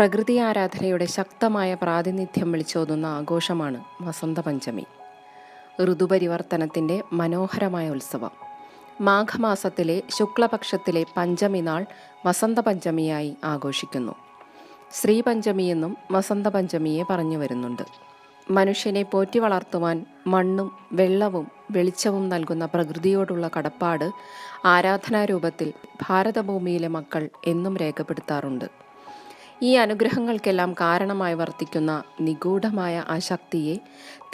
പ്രകൃതി ആരാധനയുടെ ശക്തമായ പ്രാതിനിധ്യം വിളിച്ചോതുന്ന ആഘോഷമാണ് വസന്തപഞ്ചമി. ഋതുപരിവർത്തനത്തിന്റെ മനോഹരമായ ഉത്സവം. മാഘമാസത്തിലെ ശുക്ലപക്ഷത്തിലെ പഞ്ചമി നാൾ വസന്തപഞ്ചമിയായി ആഘോഷിക്കുന്നു. ശ്രീപഞ്ചമി എന്നും വസന്തപഞ്ചമിയെ പറഞ്ഞു വരുന്നുണ്ട്. മനുഷ്യനെ പോറ്റി വളർത്തുവാൻ മണ്ണും വെള്ളവും വെളിച്ചവും നൽകുന്ന പ്രകൃതിയോടുള്ള കടപ്പാട് ആരാധനാരൂപത്തിൽ ഭാരതഭൂമിയിലെ മക്കൾ എന്നും രേഖപ്പെടുത്താറുണ്ട്. ഈ അനുഗ്രഹങ്ങൾക്കെല്ലാം കാരണമായി വർത്തിക്കുന്ന നിഗൂഢമായ ആ ശക്തിയെ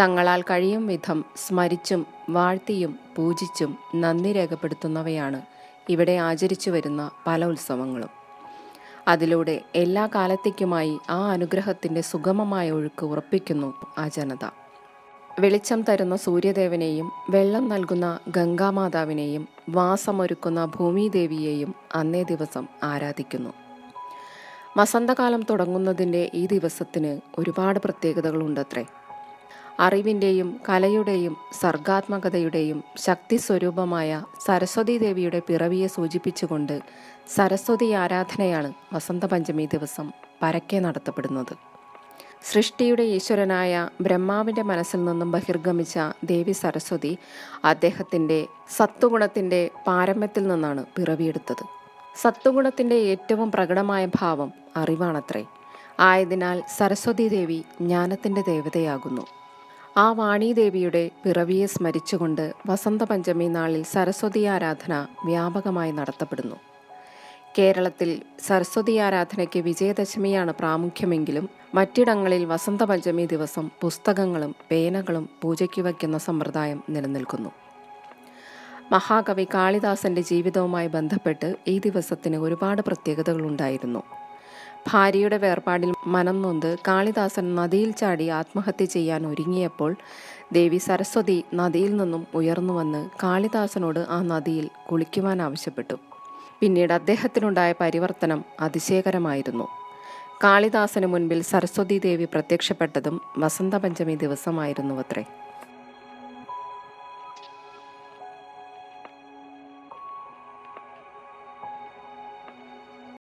തങ്ങളാൽ കഴിയും വിധം സ്മരിച്ചും വാഴ്ത്തിയും പൂജിച്ചും നന്ദി രേഖപ്പെടുത്തുന്നവയാണ് ഇവിടെ ആചരിച്ചു വരുന്ന പല ഉത്സവങ്ങളും. അതിലൂടെ എല്ലാ കാലത്തേക്കുമായി ആ അനുഗ്രഹത്തിന്റെ സുഗമമായ ഒഴുക്ക് ഉറപ്പിക്കുന്നു ആ ജനത. വെളിച്ചം തരുന്ന സൂര്യദേവനെയും വെള്ളം നൽകുന്ന ഗംഗാമാതാവിനെയും വാസമൊരുക്കുന്ന ഭൂമിദേവിയെയും അന്നേ ദിവസം ആരാധിക്കുന്നു. വസന്തകാലം തുടങ്ങുന്നതിന്റെ ഈ ദിവസത്തിന് ഒരുപാട് പ്രത്യേകതകളുണ്ടത്രേ. അറിവിന്റെയും കലയുടെയും സർഗാത്മകതയുടെയും ശക്തി സ്വരൂപമായ സരസ്വതി ദേവിയുടെ പിറവിയെ സൂചിപ്പിച്ചുകൊണ്ട് സരസ്വതി ആരാധനയാണ് വസന്തപഞ്ചമി ദിവസം പരക്കെ നടത്തപ്പെടുന്നത്. സൃഷ്ടിയുടെ ഈശ്വരനായ ബ്രഹ്മാവിന്റെ മനസ്സിൽ നിന്നും ബഹിർഗമിച്ച ദേവി സരസ്വതി അദ്ദേഹത്തിന്റെ സത്വഗുണത്തിന്റെ പാരമ്യത്തിൽ നിന്നാണ് പിറവിയെടുത്തത്. സത്വഗുണത്തിന്റെ ഏറ്റവും പ്രകടമായ ഭാവം അറിവാണത്രേ. ആയതിനാൽ സരസ്വതി ദേവി ജ്ഞാനത്തിന്റെ ദേവതയാകുന്നു. ആ വാണീദേവിയുടെ പിറവിയെ സ്മരിച്ചുകൊണ്ട് വസന്തപഞ്ചമി നാളിൽ സരസ്വതി ആരാധന വ്യാപകമായി നടത്തപ്പെടുന്നു. കേരളത്തിൽ സരസ്വതി ആരാധനയ്ക്ക് വിജയദശമിയാണ് പ്രാമുഖ്യമെങ്കിലും മറ്റിടങ്ങളിൽ വസന്തപഞ്ചമി ദിവസം പുസ്തകങ്ങളും പേനകളും പൂജയ്ക്ക് വയ്ക്കുന്ന സമ്പ്രദായം നിലനിൽക്കുന്നു. മഹാകവി കാളിദാസന്റെ ജീവിതവുമായി ബന്ധപ്പെട്ട് ഈ ദിവസത്തിന് ഒരുപാട് പ്രത്യേകതകളുണ്ടായിരുന്നു ഭാര്യയുടെ വേർപാടിൽ മനം നൊന്ത് കാളിദാസൻ നദിയിൽ ചാടി ആത്മഹത്യ ചെയ്യാൻ ഒരുങ്ങിയപ്പോൾ ദേവി സരസ്വതി നദിയിൽ നിന്നും ഉയർന്നു വന്ന് കാളിദാസനോട് ആ നദിയിൽ കുളിക്കുവാൻ ആവശ്യപ്പെട്ടു. പിന്നീട് അദ്ദേഹത്തിനുണ്ടായ പരിവർത്തനം അതിശയകരമായിരുന്നു. കാളിദാസന് മുൻപിൽ സരസ്വതി ദേവി പ്രത്യക്ഷപ്പെട്ടതും വസന്തപഞ്ചമി ദിവസമായിരുന്നുവത്രേ.